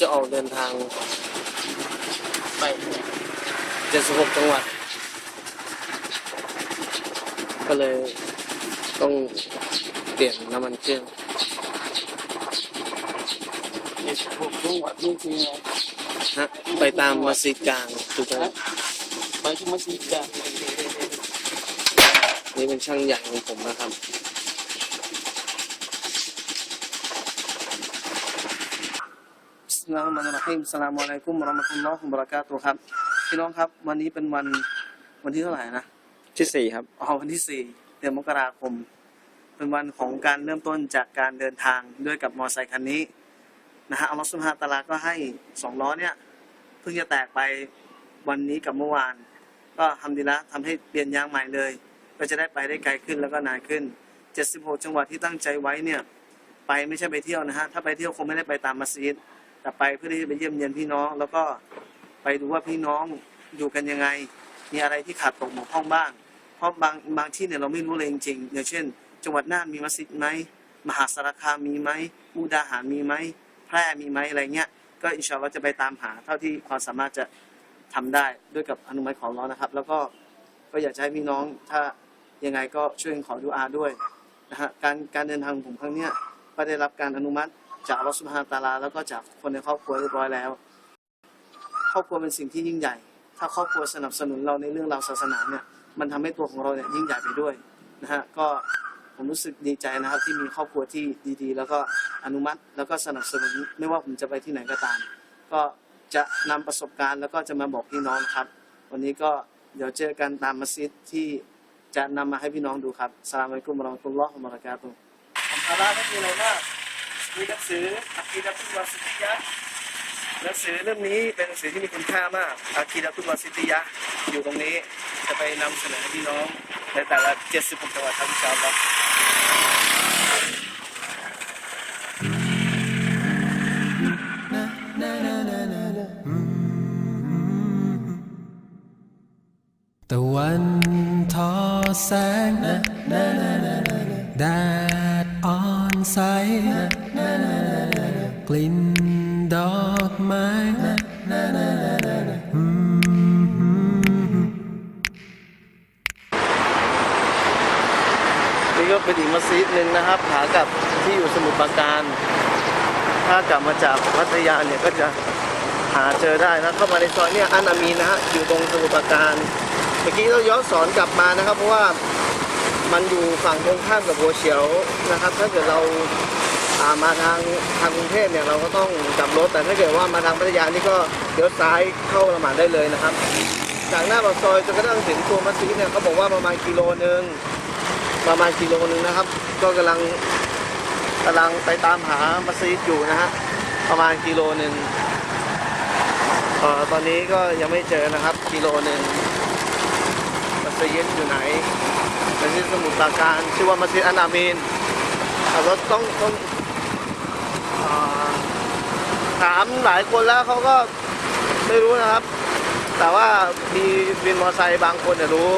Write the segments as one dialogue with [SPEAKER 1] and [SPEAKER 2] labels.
[SPEAKER 1] จะออกเดินทางไป 76 จังหวัด ก็เลยต้องเปลี่ยนน้ำมันเครื่อง
[SPEAKER 2] เจ็ดหกจังหวัดนี่คือไง
[SPEAKER 1] นะไปตามมัสยิดกลางถูกไหม
[SPEAKER 2] ไปที่มัสยิดกัน
[SPEAKER 1] นี่เป็นช่างใหญ่ของผมนะครับ อัสสลามุอะลัยกุมอัสสลามุอะลัยกุมวะเราะมะตุลลอฮ์วะบะเราะกาตุฮ์ครับพี่น้องครับ วันนี้เป็นวันวันที่เท่าไหร่นะ
[SPEAKER 2] ที่สี่ครับ
[SPEAKER 1] อ๋อวันที่สี่เดือนมกราคม เป็นวันของการเริ่มต้นจากการเดินทางด้วยกับมอเตอร์ไซค์คันนี้นะฮะอัลลอฮฺซุบฮานะฮูวะตะอาลาก็ให้สองล้อเนี่ยเพิ่งจะแตกไปวันนี้กับเมื่อวาน ก็ทำดีละทำให้เปลี่ยนยางใหม่เลย ก็จะได้ไปได้ไกลขึ้นแล้วก็นานขึ้น 76 จังหวัดที่ตั้งใจไว้เนี่ย ไปไม่ใช่ไปเที่ยวนะฮะ ถ้าไปเที่ยวคงไม่ได้ไปตามมัสยิด แต่ไปเพื่อที่จะไปเยี่ยมเยียนพี่น้อง แล้วก็ไปดูว่าพี่น้องอยู่กันยังไง มีอะไรที่ขาดตกบกพร่องบ้าง เพราะบางบางที่เนี่ยเราไม่รู้เลยจริงๆอย่างเช่น จังหวัดน่านมีมัสยิดไหมมหาสารคามมีไหมมุกดาหารมีไหมแพร่มีไหมอะไรเงี้ยก็อินชาอัลลอฮ์จะไปตามหาเท่าที่ความสามารถจะทำได้ด้วยกับอนุมัติของเรานะครับ แล้วก็ก็อยากจะให้พี่น้องถ้ายังไงก็ช่วยขอดูอาด้วยนะฮะการการเดินทางของผมครั้งเนี้ยก็ได้รับการอนุมัติ จากอัลลอสุบฮานะฮูวะตาลาแล้วก็จากคนในครอบครัวเรียบร้อยแล้ว ครอบครัวเป็นสิ่งที่ยิ่งใหญ่ ถ้าครอบครัวสนับสนุนเราในเรื่องราวศาสนาเนี่ยมันทำให้ตัวของเราเนี่ยยิ่งใหญ่ไปด้วยนะฮะก็ผมรู้สึกดีใจนะครับที่มีครอบครัวที่ดีๆ แล้วก็อนุมัติแล้วก็สนับสนุนไม่ว่าผมจะไปที่ไหนก็ตาม ก็จะนำประสบการณ์แล้วก็จะมาบอกพี่น้องครับ วันนี้ก็เดี๋ยวเจอกันตามมัสยิดที่จะนำมาให้พี่น้องดูครับสลามอะลัยกุมวะเราะมะตุลลอฮ์วะบะเราะกาตุฮ์อาลาไม่มีอะไรมาก มีหนังสืออากีดาตุนวาสิติยะหนังสือเล่มนี้เป็นหนังสือที่มีคุณค่ามากอากีดาตุนวาสิติยะอยู่ตรงนี้จะไปนำเสนอให้พี่น้องในแต่ละ 76 จังหวัดครับอินชา
[SPEAKER 3] วเรา ใส กลิ่นดอกไม้
[SPEAKER 1] นี่ก็เป็นอีกมัสยิดหนึ่งนะครับขากลับที่อยู่สมุทรปราการ ถ้ากลับมาจากพัทยาเนี่ยก็จะหาเจอได้นะเข้ามาในซอยเนี่ยอันอามีนะฮะอยู่ตรงสมุทรปราการ เมื่อกี้เราย้อนสอนกลับมานะครับเพราะว่า มันอยู่ฝั่งตรงข้ามกับหัวเฉียวนะครับ ถ้าเกิดเราอ่ามาทางทางกรุงเทพเนี่ยเราก็ต้องกลับรถแต่ถ้าเกิดว่ามาทางพัทยานี่ก็เลี้ยวซ้ายเข้าละหมาดได้เลยนะครับ จากหน้าปากซอยจนกระทั่งถึงตัวมัสยิดเนี่ยเขาบอกว่าประมาณกิโลนึงประมาณกิโลนึงนะครับ ก็กำลังกำลังไปตามหามัสยิดอยู่นะฮะประมาณกิโลหนึ่งเอ่อตอนนี้ก็ยังไม่เจอนะครับกิโลหนึ่งมัสยิดอยู่ไหน มัสยิดสมุทรปราการชื่อว่ามัสยิดอานามีนแต่ว่าต้องต้องถามหลายคนแล้วเขาก็ไม่รู้นะครับ แต่ว่ามีวินมอเตอร์ไซค์บางคนเนี่ยรู้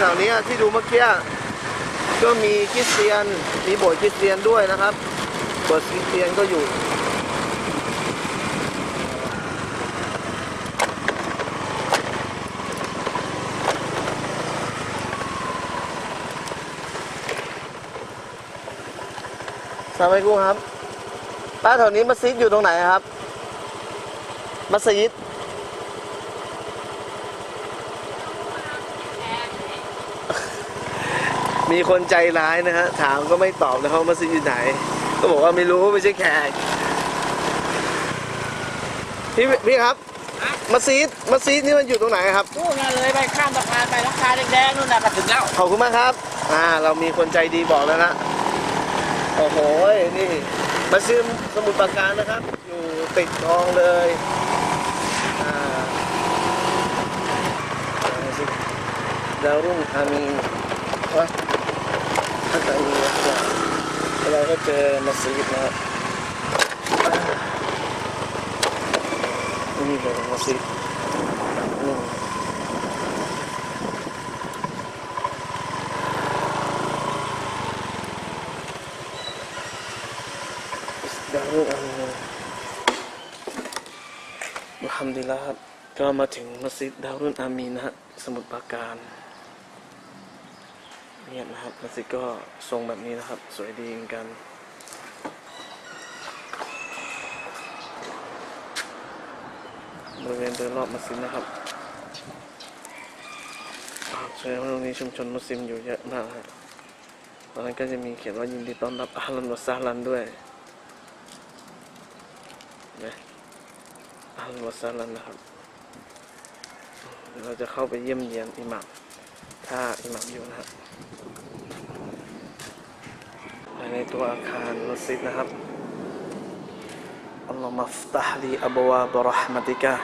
[SPEAKER 1] แถวนี้ที่ดูเมื่อกี้ก็มีคริสเตียน มีโบสถ์คริสเตียนด้วยนะครับ โบสถ์คริสเตียนก็อยู่ สวัสดีครับ ป้าแถวนี้มัสยิดอยู่ตรงไหนครับ มัสยิดมีคนใจร้ายนะฮะ ถามก็ไม่ตอบนะครับว่ามัสยิดอยู่ไหน ก็บอกว่าไม่รู้ไม่ใช่แขกพี่พี่ครับ มัสยิดมัสยิดนี่มันอยู่ตรงไหนครับ
[SPEAKER 2] นู่นน่ะเลยไปข้ามสะพานไปราคาแดงๆนู่นน่ะก็ถึงแล้ว
[SPEAKER 1] ขอบคุณมากครับ อ่า เรามีคนใจดีบอกแล้วนะ โอ้โห นี่มาซื้อสมุดปราการนะครับ อยู่ติดคลองเลยดาวรุ่งอามีวะอามีนนะครับเราก็เจอมัสยิดนะครับนี่เป็นมัสยิด ก็มาถึงมัสยิดดาวรุนอามีนะฮะสมุทรปราการเนี่ยนะครับมัสยิดก็ทรงแบบนี้นะครับ สวยดีเหมือนกัน บริเวณโดยรอบมัสยิดนะครับแสดงว่าตรงนี้ชุมชนมุสลิมอยู่เยอะมากครับตอนนั้นก็จะมีเขียนว่ายินดีต้อนรับอาลันวะซาลันด้วยนะอาลันวะซาลันนะครับ เราจะเข้าไปเยี่ยมเยียนอิหมัมถ้าอิหมัมอยู่นะครับภายในตัวอาคารมัสยิดนะครับอัลลอฮฺมัฟตัฮลีอับวาบรหมัติกะ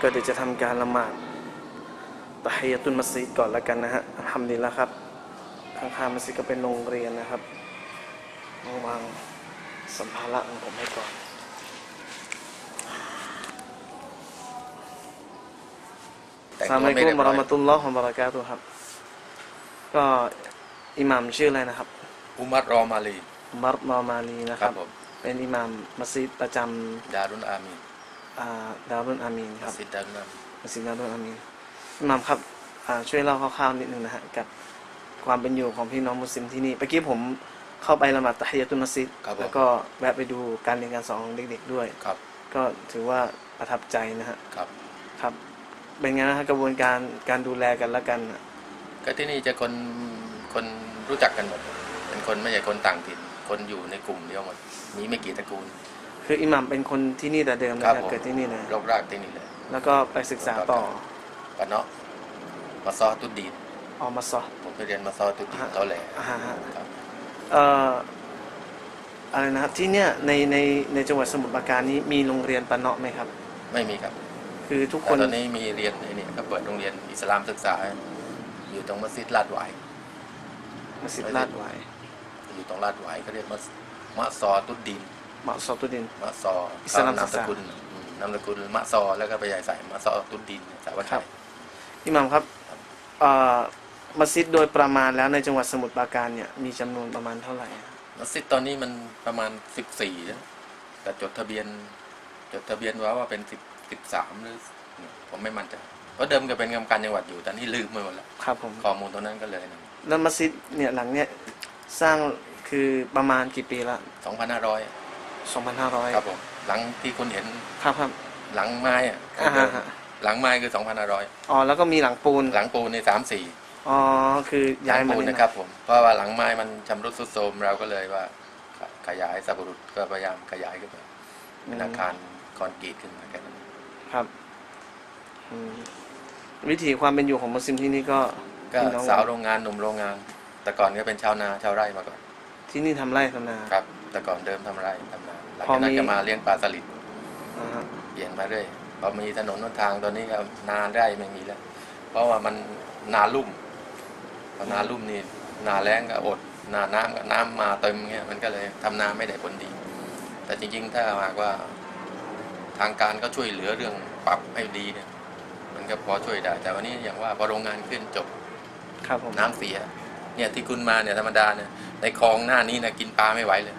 [SPEAKER 1] ก็เดี๋ยวจะทำการละหมาดตะฮียตุนมัสยิดก่อนแล้วกันนะฮะอัลฮัมดุลิลละครับข้างๆมัสยิดก็เป็นโรงเรียนนะครับต้องวางสัมภาระของผมให้ก่อน
[SPEAKER 4] แต่ง
[SPEAKER 1] สลาม
[SPEAKER 4] ตัว
[SPEAKER 1] อะลัย
[SPEAKER 4] ไม่
[SPEAKER 1] กุ
[SPEAKER 4] เรีย
[SPEAKER 1] ม
[SPEAKER 4] บ
[SPEAKER 1] วะ
[SPEAKER 4] ร้
[SPEAKER 1] เราะ
[SPEAKER 4] อย
[SPEAKER 1] มะตุลลอฮ์วะบะเราะกาตุฮ์ครับ ก็อิหมัมชื่ออะไรนะครับ
[SPEAKER 4] อุมัรรอมาลี
[SPEAKER 1] มัรมอมาลีนะค
[SPEAKER 4] ครั
[SPEAKER 1] รั
[SPEAKER 4] บบผม
[SPEAKER 1] เป็นอิหมัมมัสยิดประจ
[SPEAKER 4] ดารุนอามีำ
[SPEAKER 1] อ่าดารุนอามีนครับ
[SPEAKER 4] สิดดารุนอามี
[SPEAKER 1] มัสยิดนารุนอามีนอิหมัมครับอ่าช่วยเล่าคร่าวๆนิดนึงนะฮะกับความเป็นอยู่ของพี่น้องมุสลิมที่นี่เมื่อกี้ผมเข้าไปละหมาดตะฮียะตุนมัสยิด
[SPEAKER 4] ครับผม
[SPEAKER 1] แล้วก็แวะไปดูการเรียนการสอนของเด็กๆด้วย
[SPEAKER 4] ครับ
[SPEAKER 1] ก็ถือว่าประทับใจนะฮะ
[SPEAKER 4] ครับ
[SPEAKER 1] ครับ เป็นไงนะฮะกระบวนการการดูแลกันและกันน่ะ
[SPEAKER 4] ก็ที่นี่จะคนคนรู้จักกันหมด เป็นคนไม่ใช่คนต่างถิ่น คนอยู่ในกลุ่มเดียวหมด มีไม่กี่ตระกูล
[SPEAKER 1] คืออิหมัมเป็นคนที่นี่แต่เดิมเลย
[SPEAKER 4] ครับ
[SPEAKER 1] ครับ
[SPEAKER 4] ผม
[SPEAKER 1] เกิดที่นี่เลย
[SPEAKER 4] รกรากที่นี่เลย
[SPEAKER 1] แล้วก็ไปศึกษาต่อ
[SPEAKER 4] ปะเนาะมาซอตุดดีน
[SPEAKER 1] ออกมาสอบ
[SPEAKER 4] ผมไปเรียนมาซอตุดดีน
[SPEAKER 1] ฮะ
[SPEAKER 4] เขาแหละ
[SPEAKER 1] อ่าฮะ
[SPEAKER 4] ครับ
[SPEAKER 1] เอ่ออะไรนะครับที่เนี่ยในในในจังหวัดสมุทรปราการนี้มีโรงเรียนปะเนาะไหมครับ
[SPEAKER 4] ไม่มีครับ
[SPEAKER 1] คือทุกค
[SPEAKER 4] แต่
[SPEAKER 1] น
[SPEAKER 4] ตอนนี้มีเรียนไอ้นี่ก็เปิดโรงเรียนอิสลามศึกษา อยู่ตรงมัสยิดลาดหวาย
[SPEAKER 1] มัสยิดลาดหวาย
[SPEAKER 4] อยู่ตรงลาดหวายเขาเรียกมัสมะซอตุดดีน
[SPEAKER 1] เหมาะสอบตุดิน
[SPEAKER 4] มะซอ
[SPEAKER 1] อิสลาม
[SPEAKER 4] นาม
[SPEAKER 1] ศึ
[SPEAKER 4] ส
[SPEAKER 1] กษา
[SPEAKER 4] กุลอืมนามสกุลมะซอแล้วก็ไปใหญ่ใส่มะซอตุดดินสาว
[SPEAKER 1] ครั
[SPEAKER 4] ชั
[SPEAKER 1] บ
[SPEAKER 4] ย
[SPEAKER 1] อิหมัมครับเอ่อมัสยิดโดยประมาณแล้วในจังหวัดสมุทรปราการเนี่ยมีจำนวนประมาณเท่าไหร่อะ
[SPEAKER 4] มัสยิดตอนนี้มันประมาณสิบสี่แต่จดทะเบียนจดทะเบียนไว้ว่าเป็นสิบ สิบสามหรือผมไม่มั่นใจเพราะเดิมก็เป็นกรรมการจังหวัดอยู่แต่นี่ลืมไปหมดแล้ว
[SPEAKER 1] ครับผม
[SPEAKER 4] ข้อมูลตรงนั้นก็เลย
[SPEAKER 1] แล้วมัสยิดเนี่ยหลังเนี่ยสร้างคือประมาณกี่ปีละ
[SPEAKER 4] สองพันห้าร้อย
[SPEAKER 1] 2,500
[SPEAKER 4] ครับผมหลังที่คุณเห็น
[SPEAKER 1] ครับครับ
[SPEAKER 4] หลังไม้อะ
[SPEAKER 1] อ่าฮะ
[SPEAKER 4] หลังไม้คือสองพันห้าร้อย
[SPEAKER 1] อ๋อแล้วก็มีหลังปูน
[SPEAKER 4] หลังปูนในสามสี่
[SPEAKER 1] อ๋อคือ
[SPEAKER 4] หลั
[SPEAKER 1] ย้าย
[SPEAKER 4] ง
[SPEAKER 1] มา
[SPEAKER 4] ปูน
[SPEAKER 1] เนี่ย
[SPEAKER 4] นะครับผมเพราะว่าหลังไม้มันชำรุดทรุดโทรมเราก็เลยว่าขขยายสับปะรุษก็พยายามขยายขึ้นไปเป็นอาคารคอนกรีตขึ้นมาแค่นั้น
[SPEAKER 1] ครับอืมวิถีความเป็นอยู่ของมุสลิมที่นี่ก็
[SPEAKER 4] ก็
[SPEAKER 1] พี่น้อง
[SPEAKER 4] สาวโรงงานหนุ่มโรงงาน แต่ก่อนก็เป็นชาวนาชาวไร่มาก่อน
[SPEAKER 1] ที่นี่ทำไร่ทำนา
[SPEAKER 4] ครับ แต่ก่อนเดิมทำไร่ทำนาหลัง
[SPEAKER 1] พอ
[SPEAKER 4] จากนั้น
[SPEAKER 1] มี
[SPEAKER 4] ก็มาเลี้ยงปลาสลิด
[SPEAKER 1] อ่าฮะ
[SPEAKER 4] เปลี่ยนมาเรื่อยพอมีถนนหนทางตอนนี้ก็นาไร่ไม่มีแล้ว เพราะว่ามันนาลุ่มพอนาลุ่มนี่นาแล้งก็อดนาน้ำก็น้ำมาเต็มเงี้ยมันก็เลยทำนาไม่ได้ผลดี แต่จริงๆ ถ้าหากว่า ทางการก็ช่วยเหลือเรื่องปรับให้ดีเนี่ย มันก็พอช่วยได้ แต่วันนี้อย่างว่าพอโรงงานขึ้นจบ
[SPEAKER 1] ครับผม
[SPEAKER 4] น้ำเสีย เนี่ยที่คุณมาเนี่ยธรรมดาเนี่ยในคลองหน้านี้นะกินปลาไม่ไหวเลย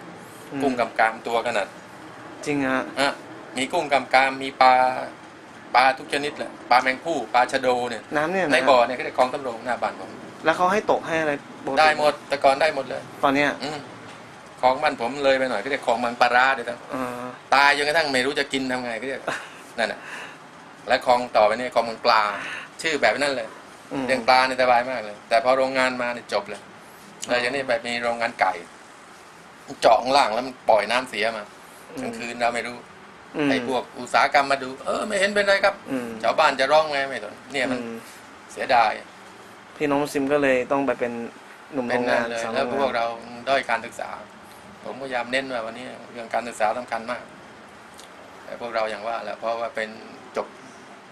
[SPEAKER 1] อืม
[SPEAKER 4] กุ้งกำกามตัวขนาด
[SPEAKER 1] จริงฮะ
[SPEAKER 4] ฮะมีกุ้งกำกามมีปลาปลาทุกชนิดแหละปลาแมงผู้ปลาชะโดเนี่ย
[SPEAKER 1] น้ำเนี่ย
[SPEAKER 4] ใน
[SPEAKER 1] นะ
[SPEAKER 4] บ่อเนี่ยก็ได้คลองตำรงหน้าบ้านผม
[SPEAKER 1] แล้วเขาให้ตกให้อะไรปกติ
[SPEAKER 4] ได้หมดแต่ก่อนได้หมดเลย
[SPEAKER 1] ตอนเนี้ย
[SPEAKER 4] อืมคลองบ้านผมเลยไปหน่อยก็ได้คลองมังปลาร้าเดี๋ยวต้อง
[SPEAKER 1] เอ่อ
[SPEAKER 4] ตายจนกระทั่งไม่รู้จะกินทำไงก็เรียกนั่นแหละและคลองต่อไปเนี่ยคลองมังปลา ชื่อแบบนั้นเลย
[SPEAKER 1] อืม
[SPEAKER 4] เลี้ยงปลาเนี่ยสบายมากเลย แต่พอโรงงานมาเนี่ยจบเลยเลยจากนี้แบบมีโรงงานไก่เจาะข้างล่างแล้วมันปล่อยน้ำเสียมากลางคืนเราไม่รู้
[SPEAKER 1] อืม
[SPEAKER 4] ไอ้พวกอุตสาหกรรมมาดู เออ ไม่เห็นเป็นไรครับ
[SPEAKER 1] อืม
[SPEAKER 4] ชาวบ้านจะร้องไงไม่สนเนี่ยมัน
[SPEAKER 1] อืม
[SPEAKER 4] เสียดาย
[SPEAKER 1] พี่น้องมุสลิมก็เลยต้องไปเป็นหนุ่ม
[SPEAKER 4] เป็
[SPEAKER 1] โร
[SPEAKER 4] น
[SPEAKER 1] ง
[SPEAKER 4] นั่
[SPEAKER 1] งานน
[SPEAKER 4] เลย
[SPEAKER 1] สาว
[SPEAKER 4] แล้ว
[SPEAKER 1] โง
[SPEAKER 4] พ
[SPEAKER 1] ง
[SPEAKER 4] วกา
[SPEAKER 1] น
[SPEAKER 4] เราด้อยการศึกษา ผมพยายามเน้นว่าวันนี้เรื่องการศึกษาสำคัญมากแต่พวกเราอย่างว่าแหละเพราะว่าเป็นจบ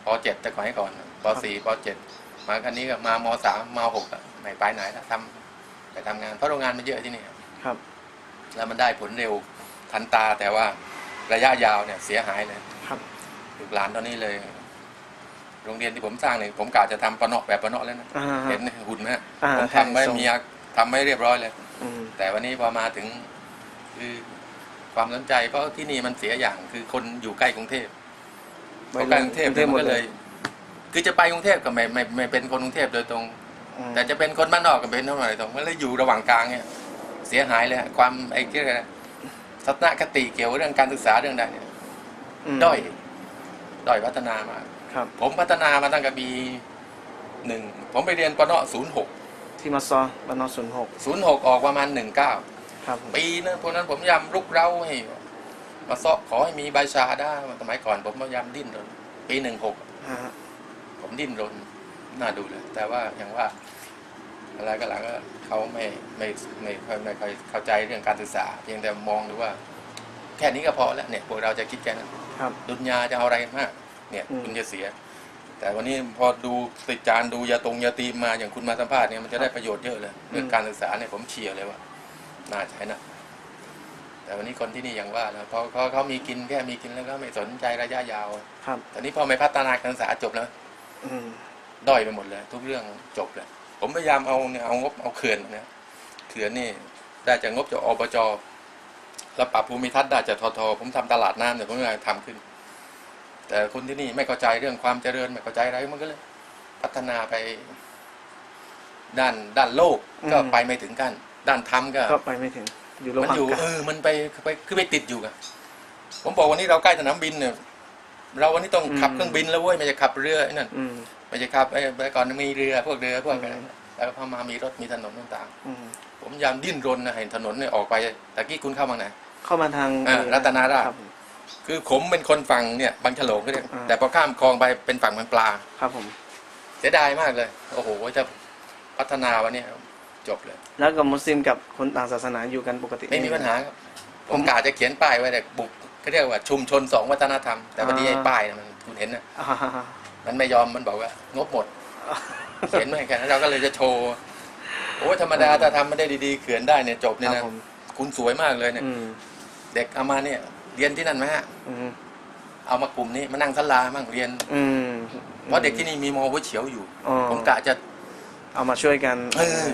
[SPEAKER 4] ป .7 แต่ก่อนให้ก่อนป .4 ป .7 มาคันนี้ก็มาม .3 ม .6 อะไม่ไปไหนแล้วทำไปทำงานเพราะโรงงานมันเยอะที่นี่
[SPEAKER 1] ครับ
[SPEAKER 4] แล้วมันได้ผลเร็วทันตาแต่ว่าระยะยาวเนี่ยเสียหายเลย
[SPEAKER 1] ครับ
[SPEAKER 4] ลูกหลานตอนนี้เลย โรงเรียนที่ผมสร้างเนี่ยผมกะจะทำปะเนาะแบบปะเนาะแล้วนะ
[SPEAKER 1] อ่าฮะ
[SPEAKER 4] เห็นหุ่นไหมฮะ
[SPEAKER 1] อ่า
[SPEAKER 4] ผม
[SPEAKER 1] ใช่
[SPEAKER 4] ทำไว้
[SPEAKER 1] ทรง
[SPEAKER 4] มีอาทำไว้เรียบร้อยเลย
[SPEAKER 1] อืม
[SPEAKER 4] แต่วันนี้พอมาถึง คือความสนใจเพราะที่นี่มันเสียอย่างคือคนอยู่ใกล้กรุงเทพเพราะการกรุงเทพเนี่ยมันก็เลย คือจะไปกรุงเทพก็ไม่ไม่ไม่เป็นคนกรุงเทพโดยตรง
[SPEAKER 1] อืม
[SPEAKER 4] แต่จะเป็นคนบ้านนอกก็เป็นเท่าไหร่ตรงมันเลยอยู่ระหว่างกลางเนี่ย เสียหายเลยฮะความไอ้ที่อะไรนะทัศนคติเกี่ยวเรื่องการศึกษาเรื่องใดเนี่ย
[SPEAKER 1] ม
[SPEAKER 4] ด้อยด้อยพัฒนามา
[SPEAKER 1] ครับ
[SPEAKER 4] ผมพัฒนามาตั้งแต่ปีหนึ่งผมไปเรียนปนศูนย์หก
[SPEAKER 1] ที่มาซอบ้านนอกศูนย์หก
[SPEAKER 4] ศูนย์หกออกประมาณหนึ่งเก้า
[SPEAKER 1] ครับผม
[SPEAKER 4] ปีนั้นพวกนั้นผมพยายามรุกเร้าให้มาเซาะขอให้มีใบชาได้สมัยก่อน ผมพยายามดิ้นรนปีหนึ่งหก
[SPEAKER 1] อ่าฮะ
[SPEAKER 4] ผมดิ้นรนน่าดูเลย แต่ว่าอย่างว่า อะไรก็หลังก็เขาไม่ไม่ไม่ค่อยไม่ค่อยเข้าใจเรื่องการศึกษา เพียงแต่มองดูว่า แค่นี้ก็พอแล้วเนี่ยพวกเราจะคิดแค่นั้น
[SPEAKER 1] ครับ
[SPEAKER 4] ดุนยาจะเอาอะไรมากเนี่ย
[SPEAKER 1] อืม
[SPEAKER 4] คุณจะเสีย แต่วันนี้พอดูติดจานดูยาตรงยาตีมมาอย่างคุณมาสัมภาษณ์เนี่ยมันจะได้ประโยชน์เยอะเลยเรื่องการศึกษาเนี่ยผมเชียร์เลยว่า น่าใช้นะ แต่วันนี้คนที่นี่อย่างว่านะพอเขาเขามีกินแค่มีกินแล้วก็ไม่สนใจระยะยาว
[SPEAKER 1] ครับ
[SPEAKER 4] แต่นี้พอไม่พัฒนาการศึกษาจบแล้ว
[SPEAKER 1] อืม
[SPEAKER 4] ด้อยไปหมดเลย ทุกเรื่องจบเลยผมพยายามเอาเนี่ยเอางบเอาเขื่อนเนี่ยเขื่อนนี่ได้จากงบจากอบจแล้วปรับภูมิทัศน์ได้จากททผมทำตลาดน้ำเนี่ยผมพยายามทำขึ้น แต่คนที่นี่ไม่เข้าใจเรื่องความเจริญไม่เข้าใจอะไรมันก็เลย พัฒนาไปด้านด้านโลกก็ไปไม่ถึงกัน ด้านธรรมก็
[SPEAKER 1] ก็ไปไม่ถึง อยู่ระห
[SPEAKER 4] มัน
[SPEAKER 1] ว่าง
[SPEAKER 4] อยู่
[SPEAKER 1] กลาง
[SPEAKER 4] เออมันไปไปคือไปติดอยู่กันผมบอกวันนี้เราใกล้สนามบินเนี่ยเราวันนี้ต้องขับเครื่องบินแล้วเว้ยไม่ใช่ขับเรือไอ้นั่น
[SPEAKER 1] อืม
[SPEAKER 4] ไม่ใช่ขับไอ้เมื่อก่อนมีเรือพวกเรือพวกอะไร
[SPEAKER 1] อืม
[SPEAKER 4] แล้วพอมามีรถมีถนนต่าง
[SPEAKER 1] อืม
[SPEAKER 4] ๆ ผมพยายามดิ้นรนนะเห็นถนนเนี่ยออกไปตะกี้คุณเข้ามาไหน
[SPEAKER 1] เข้ามาทาง
[SPEAKER 4] อ่ารัตนาราช
[SPEAKER 1] ครับผม
[SPEAKER 4] คือผมเป็นคนฝั่งเนี่ยบางฉลงก็เรียก
[SPEAKER 1] อ่า
[SPEAKER 4] แต่พอข้ามคลองไปเป็นฝั่งบางปลา
[SPEAKER 1] ครับผม
[SPEAKER 4] เสียดายมากเลย โอ้โหจะพัฒนาวันนี้ จบเลย
[SPEAKER 1] แล้วกับมุสลิมกับคนต่างศาสนาอยู่กันปกติ
[SPEAKER 4] ไม่มีปัญหาครับผมกาจะเขียนป้ายไว้แต่บุกเขาเรียกว่าชุมชนสองวัฒนธรรม แต่วันนี้ไอ้ป้ายน่ะมันคุณเห็นนะ
[SPEAKER 1] อ่าฮะ
[SPEAKER 4] มันไม่ยอมมันบอกว่างบหมดเขียนไม่แค่นั้นเราก็เลยจะโชว์โอ้ยธรรมดาถ้าทำไม่ได้ดีๆเขียนได้เนี่ยจบ
[SPEAKER 1] ค
[SPEAKER 4] เนี่ย
[SPEAKER 1] รับ
[SPEAKER 4] นะ
[SPEAKER 1] ผม
[SPEAKER 4] คุณสวยมากเลยเนี่ย
[SPEAKER 1] อืม
[SPEAKER 4] เด็กเอามาเนี่ย เรียนที่นั่นไหมฮะ
[SPEAKER 1] อืม
[SPEAKER 4] เอามากลุ่มนี้มานั่งทลามั่งเรียน
[SPEAKER 1] อืม
[SPEAKER 4] เพราะเด็กที่นี่มีมอหัวเฉียวอยู่
[SPEAKER 1] อ๋อ
[SPEAKER 4] ผมกะจะ
[SPEAKER 1] เอามาช่วยกัน
[SPEAKER 4] เออ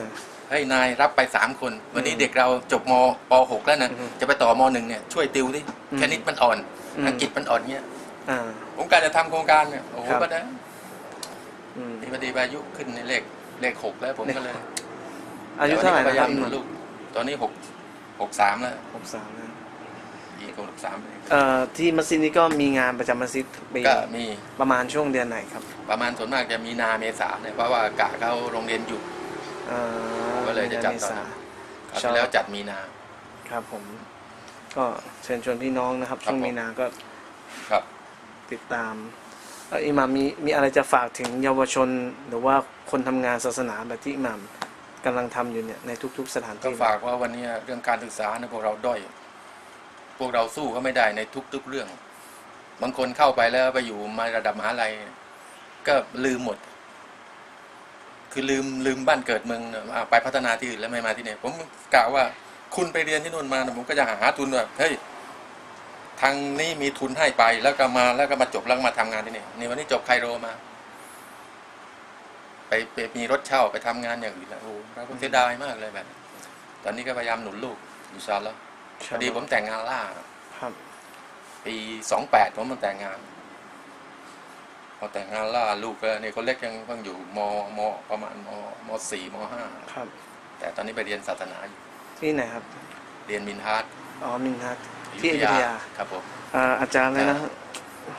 [SPEAKER 4] เฮ้ยนายรับไปสามคน วันนี้
[SPEAKER 1] อืม
[SPEAKER 4] เด็กเราจบมปหกแล้วนะ
[SPEAKER 1] อืม
[SPEAKER 4] จะไปต่อมหนึ่งเนี่ยช่วยติวดิ
[SPEAKER 1] อืม
[SPEAKER 4] แค่นิดมันอ่อน
[SPEAKER 1] อืม
[SPEAKER 4] อังกฤษมันอ่อนเงี้ย
[SPEAKER 1] อ่า
[SPEAKER 4] ผมกะจะทำโครงการเนี่ยโอ้โห
[SPEAKER 1] ครับ
[SPEAKER 4] ก็ได้
[SPEAKER 1] อืม
[SPEAKER 4] นี่พอดีอายุขึ้นในเลขเลขหกแล้วผมก็เลย
[SPEAKER 1] อายุเท่าไหร่
[SPEAKER 4] แต่
[SPEAKER 1] นะ
[SPEAKER 4] วัน
[SPEAKER 1] ค
[SPEAKER 4] นี้
[SPEAKER 1] รับ
[SPEAKER 4] พยายามลูกตอนนี้หกหกสามแล้ว
[SPEAKER 1] หกสามนะ
[SPEAKER 4] อีกหกสามเอง
[SPEAKER 1] เอ่อที่มัสยิดนี้ก็มีงานประจำมัสยิดทุกปี
[SPEAKER 4] ก็มี
[SPEAKER 1] ประมาณช่วงเดือนไหนครับ
[SPEAKER 4] ประมาณส่วนมากจะมีนาเมษาเนี่ยเพราะว่ากะเขาโรงเรียนหยุด
[SPEAKER 1] เอ่อ
[SPEAKER 4] ก็เลยจะจัด
[SPEAKER 1] เม
[SPEAKER 4] ตอน
[SPEAKER 1] ษา
[SPEAKER 4] นั้นคราวที่แล้วจัดมีนา
[SPEAKER 1] ครับผม ก็เชิญชวนพี่น้องนะครับ
[SPEAKER 4] ครับ
[SPEAKER 1] ช่วง
[SPEAKER 4] ผม
[SPEAKER 1] มีนาก็
[SPEAKER 4] ครับ
[SPEAKER 1] ติดตามเอ่ออิหมัมมีมีอะไรจะฝากถึงเยาวชน หรือว่าคนทำงานศาสนาแบบที่อิหมัมกำลังทำอยู่เนี่ยในทุก ๆ สถาน
[SPEAKER 4] ก็
[SPEAKER 1] ที่
[SPEAKER 4] ฝากว่าวันนี้เรื่องการศึกษาเนี่ยพวกเราด้อย พวกเราสู้ก็ไม่ได้ในทุก ๆ เรื่อง บางคนเข้าไปแล้วไปอยู่มาระดับมหาลัย ก็ลืมหมด คือลืมลืมบ้านเกิดเมืองเนี่ยอะไปพัฒนาที่อื่นแล้วไม่มาที่นี่ผมกะว่าคุณไปเรียนที่นู่นมานะผมก็จะหาทุนว่าเฮ้ยทางนี้มีทุนให้ไปแล้วก็มาแล้วก็มาจบแล้วก็มาทำงานที่นี่นี่วันนี้จบไคโรมา ไปไปมีรถเช่าไปทำงานอย่างอื่นแล้วโอ้โหเราก็เสียดายมากเลยแบบ ตอนนี้ก็พยายามหนุนลูกอยู่ซาแล้วพอดีผมแต่งงานล่า
[SPEAKER 1] ครับ
[SPEAKER 4] ปีสองแปดผมมาแต่งงานพ อแต่งงานล่าลูกก็เนี่ยคนเล็กยังเพิ่งอยู่มมประมาณมมสี่มห้า
[SPEAKER 1] ครับ
[SPEAKER 4] แต่ตอนนี้ไปเรียนศาสนาอยู่
[SPEAKER 1] ที่ไหนครับ
[SPEAKER 4] เรียนมินฮาร์ด
[SPEAKER 1] อ๋อมินฮัตที่อยุธยา
[SPEAKER 4] ครับผม
[SPEAKER 1] อ่าอาจารย์เลยนะ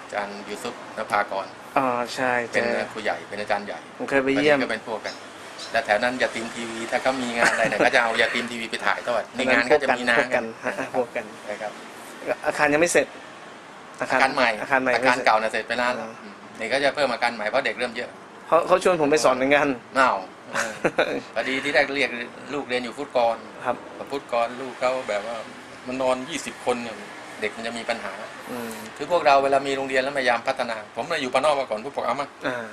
[SPEAKER 4] อาจารย์ยูซุปนภากร
[SPEAKER 1] อ๋อใช่
[SPEAKER 4] เป็น
[SPEAKER 1] เจอ
[SPEAKER 4] ครูใหญ่เป็นอาจารย์ใหญ่
[SPEAKER 1] ผมเคยไปเยี่ยม
[SPEAKER 4] วันนี้ก็เป็นพวกกันและแถวนั้นยาตีมทีวีถ้าเขามีงานอะไรเนี่ยก็จะเอายาตีมทีวีไปถ่ายทอดในงานก็จะมีนา
[SPEAKER 1] พวก
[SPEAKER 4] กั
[SPEAKER 1] กันนฮะพวกกัน
[SPEAKER 4] นะครับ
[SPEAKER 1] อาคารยังไม่เสร็จ
[SPEAKER 4] อาคารใหม่
[SPEAKER 1] อาคารใหม่
[SPEAKER 4] อา
[SPEAKER 1] ไม่
[SPEAKER 4] คาร
[SPEAKER 1] สร็จ
[SPEAKER 4] เก่าน่ะเสร็จไปนานแล้ว
[SPEAKER 1] อ๋ออื
[SPEAKER 4] มนี่ก็จะเพิ่มอาคารใหม่เพราะเด็กเริ่มเยอะ
[SPEAKER 1] เขาเขาชวนผมไปสอนเหมือนกัน
[SPEAKER 4] เน่าเออพอดีที่แรกเรียกลูกเรียนอยู่ฟุตกร
[SPEAKER 1] ครับ
[SPEAKER 4] พอฟุตกรลูกเขาแบบว่ามันนอนยี่สิบคนเนี่ยเด็กมันจะมีปัญหา
[SPEAKER 1] อืม
[SPEAKER 4] คือพวกเราเวลามีโรงเรียนแล้วพยายามพัฒนา ผมมาอยู่ปานนอกมาก่อนพวกผมเอามา
[SPEAKER 1] อ่า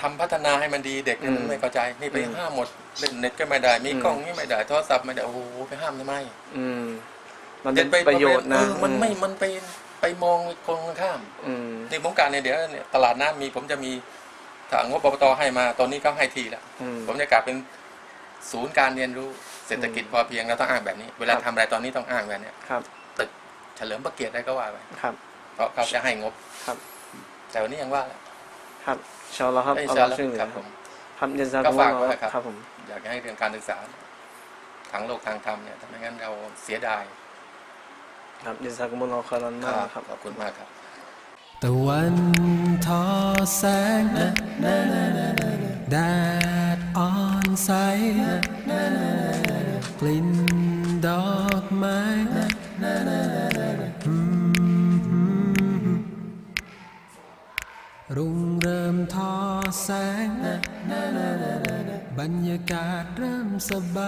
[SPEAKER 4] ทำพัฒนาให้มันดีเด็กเนี่ยมัน
[SPEAKER 1] อืม
[SPEAKER 4] ไม่เข้าใจนี่ไป
[SPEAKER 1] อืม
[SPEAKER 4] ห้ามหมดเล่นเน็ตก็ไม่ได้ มี
[SPEAKER 1] อืม
[SPEAKER 4] กล้องนี่ไม่ได้โทรศัพท์ไม่ได้โอ้โหไปห้ามทำไม
[SPEAKER 1] อืมมันเป็น
[SPEAKER 4] ไป
[SPEAKER 1] ประโยชน์นะ
[SPEAKER 4] เออมันไม่มันไป ไปมองคนข้าม
[SPEAKER 1] อืม
[SPEAKER 4] เผมการเนี่ยเดี๋ยวเนี่ยตลาดน้ำมีผมจะมีทางงบปปตให้มาตอนนี้ก็ให้ทีแล้วผมจะกลายเป็นศูนย์การเรียนรู้เศรษฐกิจพอเพียงเราต้องอ้างแบบนี้ เวลา
[SPEAKER 1] ครั
[SPEAKER 4] ทำอะไรตอนนี้ต้องอ้างแบบเนี้ย
[SPEAKER 1] ครับ
[SPEAKER 4] ตึกเฉลิมพระเกียรติได้ก็ว่าไป
[SPEAKER 1] ครับ
[SPEAKER 4] เพราะเขาจะให้งบ
[SPEAKER 1] ครับ
[SPEAKER 4] แต่วันนี้ยังว่าแล้
[SPEAKER 1] ครับอิชาอลลอฮ์ครับ
[SPEAKER 4] เอาช่
[SPEAKER 1] ละช่เอ
[SPEAKER 4] ครับผม
[SPEAKER 1] ครับเรียนซาก็
[SPEAKER 4] ฝากไว้นะครับ
[SPEAKER 1] ครับผม
[SPEAKER 4] อยากให้เรื่องการศึกษาทางโลกทางธรรมเนี่ยถ้าไม่งั้นเราเสียดาย
[SPEAKER 1] ครับยินซกมุลคารันมาครับ
[SPEAKER 4] ขอบคุณมากครับ
[SPEAKER 3] ตะวันทอแสงแดดอ่อนใสกลิ่นดอกไม้รุ่งเริ่มทอแสง บรรยากาศเริ่มสบาย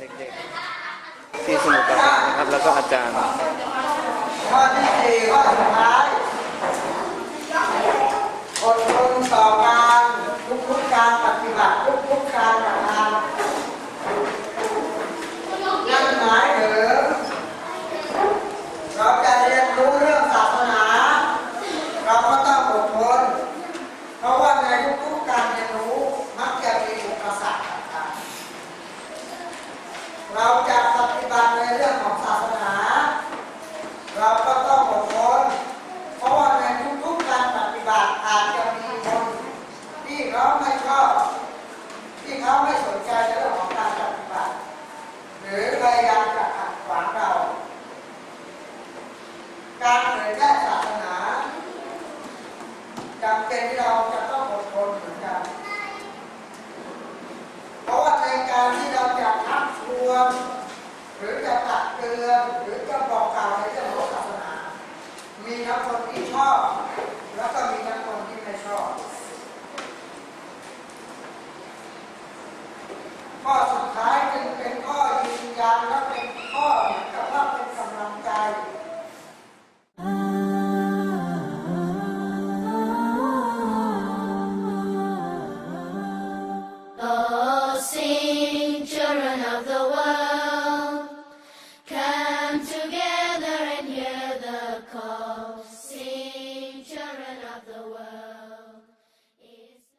[SPEAKER 1] เด็กๆ ที่สมุทรปราการนะครับ แล้วก็อาจารย์
[SPEAKER 5] ข้อที่สี่ข้อสุดท้าย อดทนต่อการทุกๆการปฏิบัติทุกๆการกระทำ